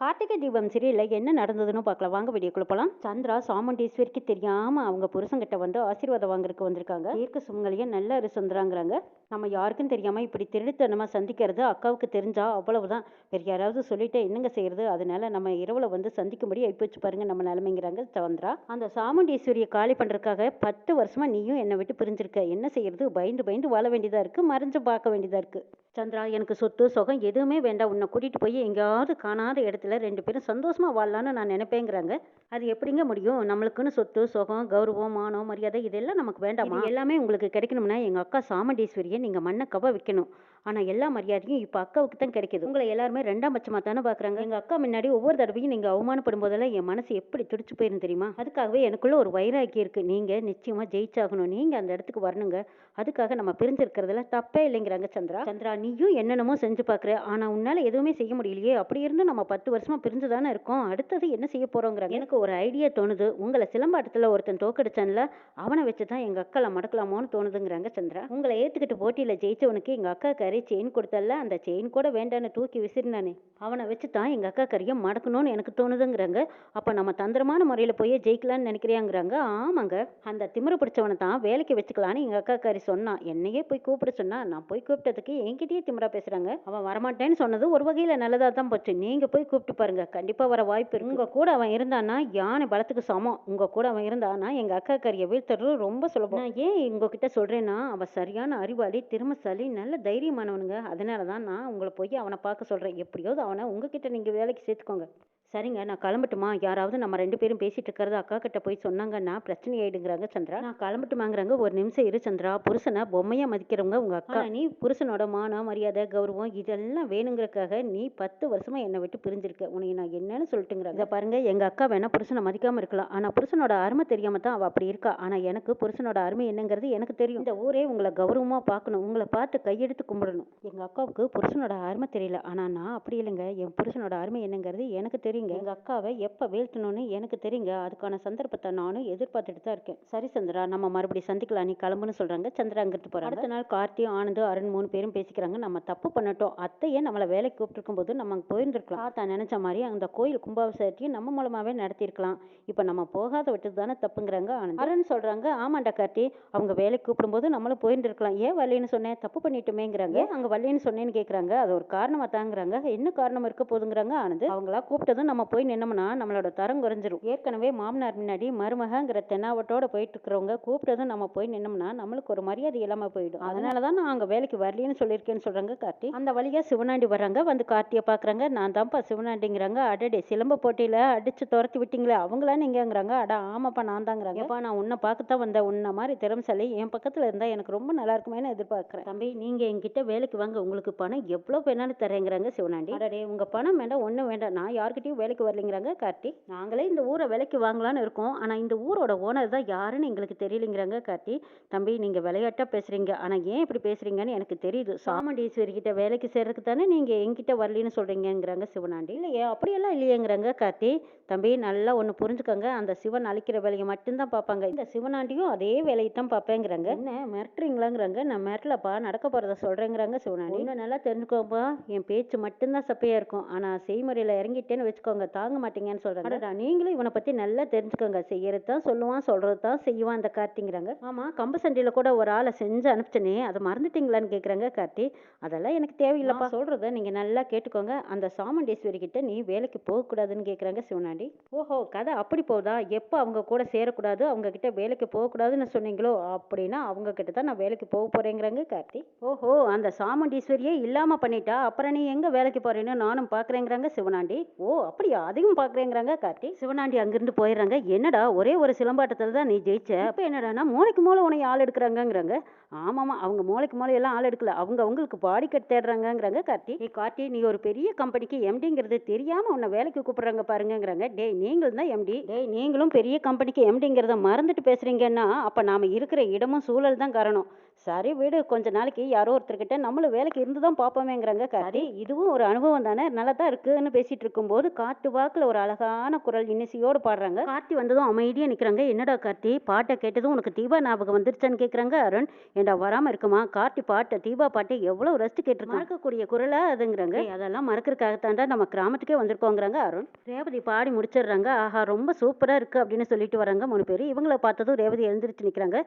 கார்த்திகை தீபம் சீரியலில் என்ன நடந்ததுன்னு பார்க்கலாம். வாங்க வீடியோக்குள்ள போகலாம் சந்திரா சாமுண்டீஸ்வரிக்கு தெரியாமல் அவங்க புருஷங்கிட்ட வந்து ஆசீர்வாதம் வாங்குறதுக்கு வந்திருக்காங்க. தீர்க்க சுமங்கலியை நல்ல சுந்தராங்கிறாங்க. நம்ம யாருக்கும் தெரியாமல் இப்படி திருடித்தனமாக சந்திக்கிறது அக்காவுக்கு தெரிஞ்சா அவ்வளவுதான். வேறு யாராவது சொல்லிட்டு என்னங்க செய்யறது? அதனால நம்ம இரவில் வந்து சந்திக்கும்படி வச்சு பாருங்க நம்ம நிலைமைங்கிறாங்க சந்திரா. அந்த சாமுண்டீஸ்வரியை காலி பண்ணுறதுக்காக பத்து வருஷமா நீயும் என்னை விட்டு பிரிஞ்சிருக்க. என்ன செய்யறது? பயந்து பயந்து வாழ வேண்டியதாக இருக்குது மறைஞ்சு பார்க்க வேண்டியதாக இருக்குது சந்திரா எனக்கு சொத்து சுகம் எதுவுமே வேண்டாம். உன்னை கூட்டிகிட்டு போய் எங்கேயாவது காணாத இடத்துல ரெண்டு பேரும் சந்தோஷமாக வாழலான்னு நான் நினைப்பேங்கிறாங்க. அது எப்படிங்க முடியும்? நம்மளுக்குன்னு சொத்து சுகம் கௌரவம் மானம் மரியாதை இதெல்லாம் நமக்கு வேண்டாமா? எல்லாமே உங்களுக்கு கிடைக்கணும்னா எங்கள் அக்கா சாமண்டீஸ்வரியை நீங்கள் மண்ணை கவ வைக்கணும். ஆனால் எல்லா மரியாதையும் இப்போ அக்காவுக்கு தான் கிடைக்கிது. உங்களை எல்லாருமே ரெண்டாம் பட்சமாக தானே பார்க்குறாங்க எங்கள் அக்கா முன்னாடி ஒவ்வொரு தடவையும் நீங்கள் அவமானப்படும் போதெல்லாம் என் மனசு எப்படி துடிச்சு போயிருந்து தெரியுமா? அதுக்காகவே எனக்குள்ள ஒரு வைராக்கி இருக்குது நீங்கள் நிச்சயமாக ஜெயிச்சாகணும். நீங்கள் அந்த இடத்துக்கு வரணுங்க. அதுக்காக நம்ம பிரிஞ்சிருக்கிறதுல தப்பே இல்லைங்கிறாங்க சந்திரா. சந்திரா நீயும் என்னென்னமோ செஞ்சு பார்க்குற ஆனால் உன்னால் எதுவுமே செய்ய முடியலையே. அப்படி இருந்து நம்ம பத்து வருஷமாக பிரிஞ்சு தானே இருக்கோம். அடுத்தது என்ன செய்ய போகிறோங்கிறாங்க எனக்கு ஒரு ஐடியா தோணுது. உங்களை சிலம்பாட்டத்தில் ஒருத்தன் தோக்கடிச்சான்ல அவனை வச்சு தான் எங்கள் அக்காவை மடக்கலாமோன்னு தோணுதுங்கிறாங்க சந்திரா. உங்களை ஏற்றுக்கிட்டு போட்டியில் ஜெயிச்சவனுக்கு எங்கள் அக்கா கறி செயின் கொடுத்தல்ல அந்த செயின் கூட வேண்டான்னு தூக்கி விசிறினானே. அவனை வச்சு தான் எங்கள் அக்கா கறியை மடக்கணும்னு எனக்கு தோணுதுங்கிறாங்க. அப்போ நம்ம தந்திரமான முறையில் போய் ஜெயிக்கலான்னு நினைக்கிறியாங்கிறாங்க. ஆமாங்க அந்த திமிர பிடிச்சவனை தான் வேலைக்கு வச்சுக்கலான்னு எங்கள் அக்கா கறி சொன்னான். என்னையே போய் கூப்பிட சொன்னா நான் போய் கூப்பிட்டதுக்கு என்கிட்டயே திமிரா பேசுகிறாங்க அவன் வரமாட்டேன்னு சொன்னது ஒரு வகையில் நல்லதாக தான் போச்சு. நீங்கள் போய் கூப்பிட்டு பாருங்க. கண்டிப்பாக வர வாய்ப்பு இருக்கு. உங்கள் கூட அவன் இருந்தான்னா யானை பலத்துக்கு சமம். உங்கள் கூட அவன் இருந்தானா எங்கள் அக்கா கறியை வீழ்த்துறது ரொம்ப சுலபம். நான் ஏன் உங்ககிட்ட சொல்கிறேன்னா அவன் சரியான அறிவாளி திறமசாலி நல்ல தைரியமானவனுங்க அதனால தான் நான் உங்களை போய் அவனை பார்க்க சொல்கிறேன் எப்படியாவது அவனை உங்ககிட்ட நீங்கள் வேலைக்கு சேர்த்துக்கோங்க. சரிங்க நான் கிளம்பட்டுமா? யாராவது நம்ம ரெண்டு பேரும் பேசிட்டு இருக்கிறது அக்கா கிட்ட போய் சொன்னாங்கன்னா பிரச்சனை ஆயிடுங்கிறாங்க சந்திரா. நான் கிளம்பட்டுமாங்கிறாங்க. ஒரு நிமிஷம் இரு சந்திரா. புருஷனை பொம்மையா மதிக்கிறவங்க உங்க அக்கா. நீ புருஷனோட மானம் மரியாதை கௌரவம் இதெல்லாம் வேணுங்கிறக்காக நீ பத்து வருஷமா என்னை விட்டு பிரிஞ்சிருக்க. உனக்கு நான் என்னன்னு சொல்லிட்டுங்கிறாங்க. இதை பாருங்க எங்க அக்கா வேணா புருஷனை மதிக்காம இருக்கலாம். ஆனா புருஷனோட அருமை தெரியாம தான் அவ அப்படி இருக்கா? ஆனா எனக்கு புருஷனோட அருமை என்னங்கிறது எனக்கு தெரியும். இந்த ஊரே உங்களை கௌரவமா பார்க்கணும். உங்களை பார்த்து கையெடுத்து கும்பிடணும். எங்க அக்காவுக்கு புருஷனோட அருமை தெரியல. ஆனா நான் அப்படி இல்லைங்க. என் புருஷனோட அருமை என்னங்கிறது எனக்கு தெரியும். தெரியுங்க எங்கள் அக்காவை எப்போ வீழ்த்தணும்னு எனக்கு தெரியுங்க. அதுக்கான சந்தர்ப்பத்தை நானும் எதிர்பார்த்துட்டு தான் இருக்கேன். சரி சந்திரா நம்ம மறுபடியும் சந்திக்கலாம். நீ கிளம்புன்னு சொல்கிறாங்க சந்திரா அங்கிட்டு போகிறாங்க அடுத்த நாள் கார்த்தி ஆனந்த் அருண் மூணு பேரும் பேசிக்கிறாங்க. நம்ம தப்பு பண்ணட்டும். அத்தையே நம்மளை வேலைக்கு கூப்பிட்டுருக்கும் போது நம்ம அங்கே போயிருந்துருக்கலாம். தாத்தா நினச்ச மாதிரி அந்த கோயில் கும்பாபிஷேகத்தையும் நம்ம மூலமாகவே நடத்தியிருக்கலாம். இப்போ நம்ம போகாத விட்டது தானே தப்புங்கிறாங்க ஆனந்த். அருண் சொல்கிறாங்க ஆமாண்டா கார்த்தி. அவங்க வேலைக்கு கூப்பிடும்போது நம்மளும் போயிருந்துருக்கலாம். ஏன் வரலன்னு சொன்னேன். தப்பு பண்ணிட்டுமேங்கிறாங்க. அங்கே வரலன்னு சொன்னேன்னு கேட்குறாங்க அது ஒரு காரணமாக தாங்கிறாங்க. என்ன காரணம் இருக்க போதுங்கிறாங்க ஆனந்த். அவங்களா கூப்பிட்டதும் நம்ம போய் நின்னோம்னா நம்மளோட தரம் குறைஞ்சிரும். ஏற்கனவே மாமனார் முன்னாடி மருமகங்கிற தென்னாவட்டோட போயிட்டு இருக்கிறவங்க கூப்பிட்டதும் நம்ம போய் நின்னோம்னா நம்மளுக்கு ஒரு மரியாதை இல்லாமல் போயிடும். அதனால தான் நான் அங்கே வேலைக்கு வரலன்னு சொல்லியிருக்கேன்னு சொல்கிறாங்க கார்த்தி. அந்த வழியாக சிவனாண்டி வர்றாங்க. வந்து கார்த்தியை பார்க்குறாங்க. நான் தான்ப்பா சிவனாண்டிங்கிறாங்க. அடடே சிலம்ப போட்டியில் அடித்து துரத்தி விட்டீங்களே அவங்களா நீங்கங்கிறாங்க அடா ஆமாப்பா நான் தாங்கிறாங்க. ஏப்பா நான் உன்னை பார்க்கத்தான் வந்தேன். உன்ன மாதிரி திறம்சலி என் பக்கத்தில் இருந்தால் எனக்கு ரொம்ப நல்லா இருக்குமேனு எதிர்பார்க்குறேன். தம்பி நீங்கள் என்கிட்ட வேலைக்கு வாங்க. உங்களுக்கு பணம் எவ்வளோ வேணாலும் தரேங்கிறாங்க சிவனாண்டி. அடடே உங்கள் பணம் வேண்டாம் ஒன்றும் வேண்டாம். நான் யார்கிட்டயும் வேலைக்கு வரலைங்கிறாங்க. கார்த்தி நாங்களே இந்த ஊரை விலைக்கு வாங்கலான்னு இருக்கோம். ஆனால் இந்த ஊரோட ஓனர் தான் யாருன்னு எங்களுக்கு தெரியலைங்கிறாங்க கார்த்தி. தம்பி நீங்கள் விளையாட்டாக பேசுகிறீங்க ஆனால் ஏன் இப்படி பேசுகிறீங்கன்னு எனக்கு தெரியுது. சாமண்டீஸ்வரி கிட்ட வேலைக்கு சேர்றதுக்கு தானே நீங்கள் எங்கிட்ட வரலின்னு சொல்கிறீங்கிறாங்க சிவனாண்டி. இல்லையே அப்படியெல்லாம் இல்லையேங்கிறாங்க கார்த்தி. தம்பி நல்லா ஒன்று புரிஞ்சுக்கோங்க. அந்த சிவன் அழிக்கிற வேலையை மட்டும்தான் பார்ப்பாங்க. இந்த சிவனாண்டியும் அதே வேலையை தான் பார்ப்பேங்கிறாங்க. என்ன மிரட்டுறீங்களாங்கிறாங்க? நான் மிரட்டலப்பா நடக்க போகிறத சொல்கிறேங்கிறாங்க சிவனாண்டி. இன்னும் நல்லா தெரிஞ்சுக்கோப்பா. என் பேச்சு மட்டும்தான் சப்பையாக இருக்கும். ஆனால் செய்முறையில் இறங்கிட்டேன்னு வச்சுக்கோங்க தாங்க மாட்டீங்கன்னு சொல்கிறாங்க நீங்களும் இவனை பற்றி நல்லா தெரிஞ்சுக்கோங்க. செய்யறது தான் சொல்லுவான் சொல்கிறது தான் செய்வான் அந்த கார்த்திங்கிறாங்க. ஆமாம் கம்பு சண்டையில் கூட ஒரு ஆளை செஞ்சு அனுப்பிச்சனே அதை மறந்துட்டீங்களான்னு கேட்குறாங்க கார்த்தி. அதெல்லாம் எனக்கு தேவையில்லைப்பா. சொல்கிறத நீங்கள் நல்லா கேட்டுக்கோங்க. அந்த சாமுண்டேஸ்வரி கிட்ட நீ வேலைக்கு போகக்கூடாதுன்னு கேட்குறாங்க சிவனாண்டி. ஓஹோ கதை அப்படி போகுதா? எப்போ அவங்க கூட சேரக்கூடாது? அவங்க கிட்ட வேலைக்கு போகக்கூடாதுன்னு சொன்னீங்களோ? அப்படின்னா அவங்க கிட்ட தான் நான் வேலைக்கு போக போகிறேங்கிறாங்க கார்த்தி. ஓஹோ அந்த சாமுண்டீஸ்வரியே இல்லாமல் பண்ணிட்டா அப்புறம் நீ எங்கே வேலைக்கு போகிறேன்னு நானும் பார்க்குறேங்கிறாங்க சிவனாண்டி. ஓ அப்படியா அதிகம் பார்க்குறேங்கிறாங்க கார்த்தி. சிவனாண்டி அங்கிருந்து போயிடுறாங்க. என்னடா ஒரே ஒரு சிலம்பாட்டத்தில் தான் நீ ஜெயிச்ச? இப்போ என்னடானா மூளைக்கு மூளை உன்னை ஆள் எடுக்கிறாங்கங்கிறாங்க. ஆமாம்மா அவங்க மூளைக்கு மூளை எல்லாம் ஆள் எடுக்கல. அவங்க அவங்களுக்கு பாடி கட் தேடுறாங்கங்கிறாங்க கார்த்தி. நீ கார்த்தி நீ ஒரு பெரிய கம்பெனிக்கு எம்டிங்கிறது தெரியாமல் உன்னை வேலைக்கு கூப்பிட்றாங்க பாருங்கங்கிறாங்க. டேய் நீங்களும் தான் எம்டி டேய் நீங்களும் பெரிய கம்பெனிக்கு எம்டிங்கிறத மறந்துட்டு பேசுகிறீங்கன்னா அப்போ நாம் இருக்கிற இடமும் சூழல் தான் காரணம். சரி விடு கொஞ்ச நாளைக்கு யாரோ ஒருத்தர்கிட்ட நம்மளும் வேலைக்கு இருந்து தான் பார்ப்போமேங்கிறாங்க சரி. இதுவும் ஒரு அனுபவம் தானே? நல்லா தான் இருக்குன்னு பேசிட்டு இருக்கும்போது காட்டு வாக்குல ஒரு அழகான குரல் இன்னிசையோடு பாடுறாங்க. கார்த்தி வந்ததும் அமைதியா நிக்கிறாங்க. என்னடா கார்த்தி பாட்டை கேட்டதும் உனக்கு தீபா ஞாபகம் வந்துருச்சான்னு கேக்குறாங்க அருண். ஏண்டா வராம இருக்குமா? கார்த்தி பாட்டை தீபா பாட்டை எவ்வளவு ரசித்து கேட்டிருக்கான்? மறக்கக்கூடிய குரலா அதுங்கிறாங்க. "ஏய், அதெல்லாம் மறக்கிறதுக்காகத்தாண்டா நம்ம கிராமத்துக்கே வந்திருக்கோங்கிறாங்க அருண். ரேவதி பாடி முடிச்சிடுறாங்க. ஆஹா ரொம்ப சூப்பரா இருக்கு அப்படின்னு சொல்லிட்டு வராங்க மூணு பேர் இவங்கள பார்த்ததும் ரேவதி எழுந்திருச்சு நிக்கிறாங்க.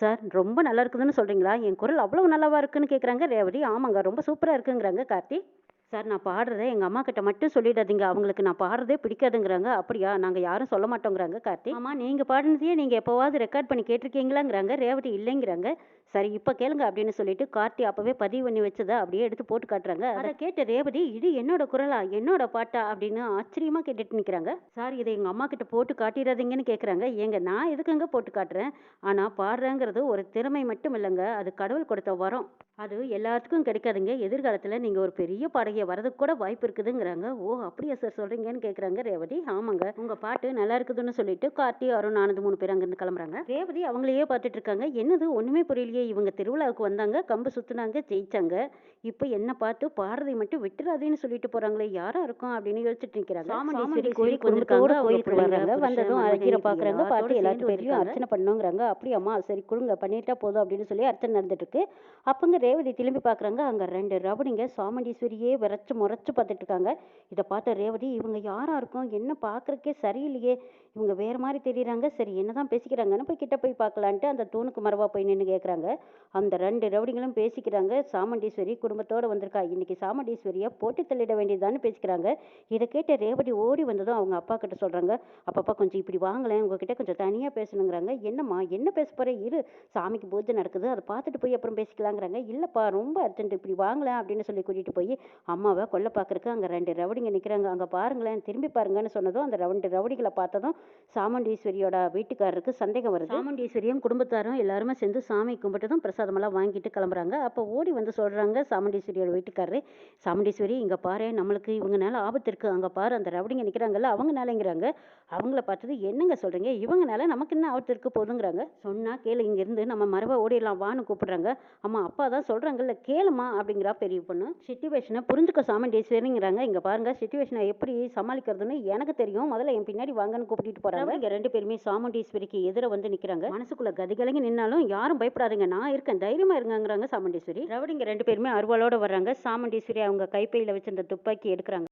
சார் ரொம்ப நல்லா இருக்குதுன்னு சொல்றீங்களா? என் குரல் அவ்வளோ நல்லாவா இருக்குன்னு கேட்குறாங்க ரேவதி ஆமாங்க ரொம்ப சூப்பராக இருக்குங்கிறாங்க கார்த்தி. சார் நான் பாடுறதை எங்கள் அம்மா கிட்ட மட்டும் சொல்லிடாதீங்க. அவங்களுக்கு நான் பாடுறதே பிடிக்காதுங்கிறாங்க. அப்படியா? நாங்கள் யாரும் சொல்ல மாட்டோங்கிறாங்க கார்த்தி. ஆமாம் நீங்கள் பாடினதையே நீங்கள் எப்போவாவது ரெக்கார்ட் பண்ணி கேட்டிருக்கீங்களாங்கிறாங்க. ரேவதி இல்லைங்கிறாங்க. சரி இப்போ கேளுங்க அப்படின்னு சொல்லிட்டு கார்த்தி அப்போவே பதிவு பண்ணி வச்சதை அப்படியே எடுத்து போட்டு காட்டுறாங்க. அதை கேட்ட ரேவதி இது என்னோட குரலா? என்னோட பாட்டா? அப்படின்னு ஆச்சரியமா கேட்டுட்டு நிற்கிறாங்க சார் இதை எங்கள் அம்மா கிட்ட போட்டு காட்டிடாதீங்கன்னு கேட்குறாங்க ஏங்க நான் எதுக்குங்க போட்டு காட்டுறேன்? ஆனால் பாடுறேங்கிறது ஒரு திறமை மட்டும் இல்லைங்க. அது கடவுள் கொடுத்த வரம். அது எல்லாத்துக்கும் கிடைக்காதுங்க. எதிர்காலத்தில் நீங்கள் ஒரு பெரிய பாடகியை வரதுக்கு கூட வாய்ப்பு இருக்குதுங்கிறாங்க. ஓ அப்படியா சார் சொல்கிறீங்கன்னு கேட்குறாங்க ரேவதி. ஆமாங்க. உங்கள் பாட்டு நல்லா இருக்குதுன்னு சொல்லிட்டு கார்த்தி அருண் ஆனந்த் மூணு பேர் அங்கேருந்து கிளம்புறாங்க. ரேவதி அவங்களையே பார்த்துட்டு இருக்காங்க. என்னது? ஒன்றுமே புரியலையே இவங்க திருவிழாவுக்கு வந்தாங்க கம்பு சுற்றுனாங்க ஜெயிச்சாங்க. இப்போ என்ன பார்த்து பாடுறதை மட்டும் விட்டுறாதேன்னு சொல்லிட்டு போகிறாங்களே யாரா இருக்கும் அப்படின்னு யோசிச்சுட்டு நிற்கிறாங்க சாமுண்டீஸ்வரி கோயிலுக்கு வந்திருக்காங்க கோயிலுக்கு வர்றாங்க வந்ததும் அழகிற பார்க்குறாங்க பார்த்து எல்லாத்து பேர்லையும் அர்ச்சனை பண்ணுங்கிறாங்க. அப்படியாம்மா சரி கொடுங்க பண்ணிட்டா போதும் அப்படின்னு சொல்லி அர்ச்சனை நடந்துட்டு இருக்கு அப்பங்க ரேவதி திரும்பி பார்க்குறாங்க அங்கே ரெண்டு ரவடிங்க சாமுண்டீஸ்வரியே விரைச்சு முறைச்சு பார்த்துட்டு இருக்காங்க. இதை பார்த்த ரேவதி இவங்க யாரா இருக்கும் என்ன பார்க்கறக்கே சரியில்லையே. இவங்க வேறு மாதிரி தெரியுறாங்க சரி என்னதான் பேசிக்கிறாங்கன்னு போய் கிட்ட போய் பார்க்கலான்ட்டு அந்த தூணுக்கு மரபாக போய் நின்று கேட்குறாங்க அந்த ரெண்டு ரவுடிங்களும் பேசிக்கிறாங்க சாமுண்டீஸ்வரி குடும்பத்தோட வந்திருக்கா இன்னைக்கு சாமண்டீஸ்வரியை போட்டு தள்ளிட வேண்டியதான்னு பேசிக்கிறாங்க. இதை கேட்ட ரேவதி ஓடி வந்ததும் அவங்க அப்பா கிட்ட சொல்கிறாங்க அப்பப்பா கொஞ்சம் இப்படி வாங்கலேன் உங்ககிட்ட கொஞ்சம் தனியாக பேசணுங்கிறாங்க. என்னம்மா என்ன பேச போகிற இரு சாமிக்கு பூஜை நடக்குது அதை பார்த்துட்டு போய் அப்புறம் பேசிக்கலாங்கிறாங்க. இல்லைப்பா ரொம்ப அர்ஜென்ட் இப்படி வாங்களேன் அப்படின்னு சொல்லி கூட்டிகிட்டு போய் அம்மாவை கொல்ல பார்க்குறக்கு அங்கே ரெண்டு ரவுடிங்க நிற்கிறாங்க அங்கே பாருங்களேன் திரும்பி பாருங்கன்னு சொன்னதும் அந்த ரெண்டு ரவுடிகளை பார்த்ததும் சாமுண்டீஸ்வரியோட வீட்டுக்காரருக்கு சந்தேகம் வருது. சாமுண்டீஸ்வரியும் குடும்பத்தாரும் எல்லாருமே சேர்ந்து சாமி கும்பிட்டதும் பிரசாதமெல்லாம் வாங்கிட்டு கிளம்புறாங்க. அப்போ ஓடி வந்து சொல்றாங்க சாமுண்டீஸ்வரியோட வீட்டுக்காரரு சாமுண்டீஸ்வரி இங்கே பாரு நம்மளுக்கு இவங்கனால ஆபத்து இருக்குது அங்கே பாரு அந்த ரவுடிங்க நிற்கிறாங்கல்ல அவங்கனாலங்கிறாங்க அவங்கள பார்த்தது என்னங்க சொல்றீங்க? இவங்கனால நமக்கு என்ன ஆபத்து இருக்கு போதுங்கிறாங்க. சொன்னால் கேளு இங்கேருந்து நம்ம மரபா ஓடிடலாம் வான்னு கூப்பிடுறாங்க. அம்மா அப்பா தான் சொல்கிறாங்கல்ல கேளுமா? அப்படிங்கிறா பெரிய பொண்ணு. சிச்சுவேஷனை புரிஞ்சுக்க சாமுண்டீஸ்வரிங்கிறாங்க. இங்கே பாருங்க சிச்சுவேஷனை எப்படி சமாளிக்கிறதுன்னு எனக்கு தெரியும். முதல்ல என் பின்னாடி வாங்கன்னு கூப்பிட்டு போறாங்க. இங்க ரெண்டு பேருமே சாமுண்டீஸ்வரிக்கு எதிர வந்து நிக்கிறாங்க. மனசுக்குள்ள கதிகலங்கி நின்னாலும் யாரும் பயப்படாதீங்க. நான் இருக்கேன். தைரியமா இருங்கங்கிறாங்க சாமுண்டீஸ்வரி. ரவுடிங்க ரெண்டு பேருமே அருவாளோட வர்றாங்க. சாமுண்டீஸ்வரி அவங்க கைப்பையில வச்சிருந்த துப்பாக்கி எடுக்கிறாங்க.